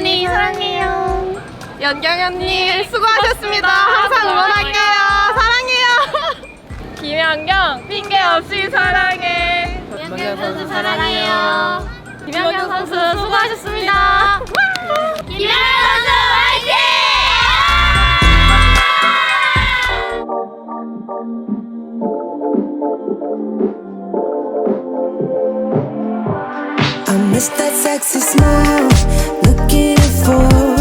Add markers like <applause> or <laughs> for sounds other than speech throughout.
언니 사랑해요. 연경 언니 수고하셨습니다. 항상 응원할게요. 사랑해요. <laughs> 김연경 핑계 없이 사랑해. 김연경 선수 사랑해요. 김연경 선수 수고하셨습니다. 김연경 선수 화이팅! I miss that sexy smile. give for?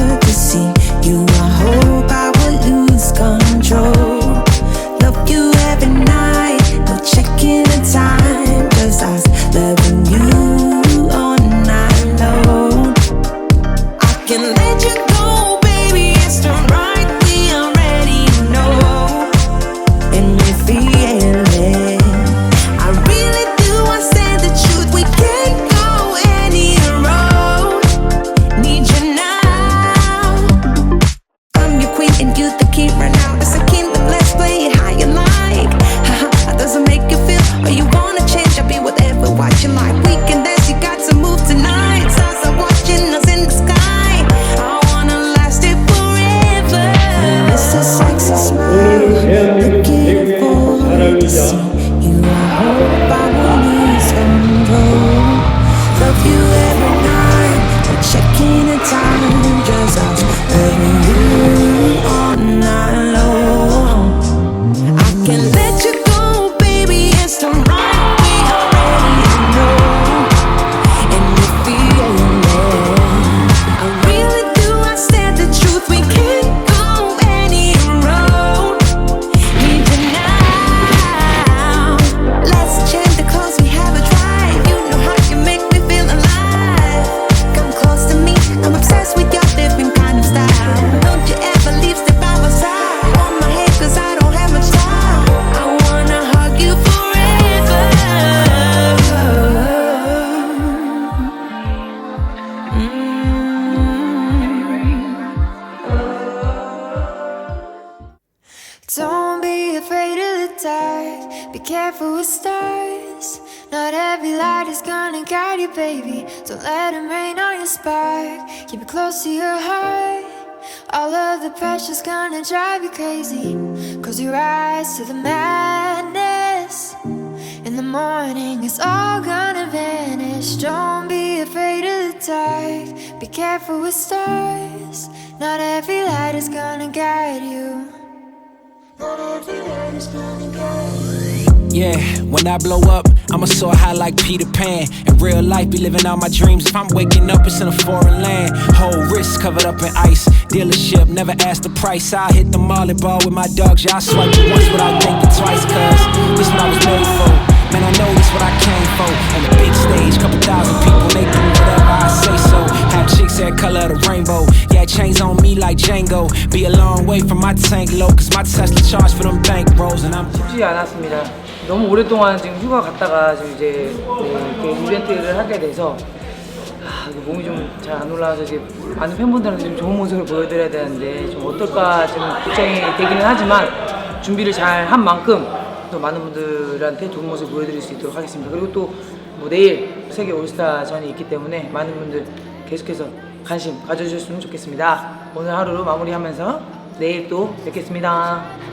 Be careful with stars. Not every light is gonna guide you, baby. Don't let them rain on your spark. Keep it close to your heart. All of the pressure's gonna drive you crazy. Close your eyes to the madness. In the morning, it's all gonna vanish. Don't be afraid of the dark. Be careful with stars. Not every light is gonna guide you. Not every light is gonna guide you. Yeah, when I blow up, I'ma soar high like Peter Pan. In real life, be living out my dreams. If I'm waking up, it's in a foreign land. Whole wrist covered up in ice. Dealership, never ask the price. I hit the molly ball with my dogs. I swipe it once without thinking twice. Cause this what I was made for. Man, I like Django. Be a long way from my tank low. Cause my Tesla charge for them bank rolls. And I'm 쉽지 않았습니다. 너무 오랫동안 지금 휴가 갔다가 지금 이제 네, 이벤트를 하게 돼서 아, 몸이 좀 잘 안 올라와서 이제 많은 팬분들한테 좀 좋은 모습을 보여드려야 되는데 좀 어떨까 지금 걱정이 되기는 하지만 준비를 잘 한 만큼 또 많은 분들한테 좋은 모습 보여드릴 수 있도록 하겠습니다. 그리고 또 뭐 내일 세계 올스타전이 있기 때문에 많은 분들 계속해서 관심 가져주셨으면 좋겠습니다. 오늘 하루 마무리하면서 내일 또 뵙겠습니다.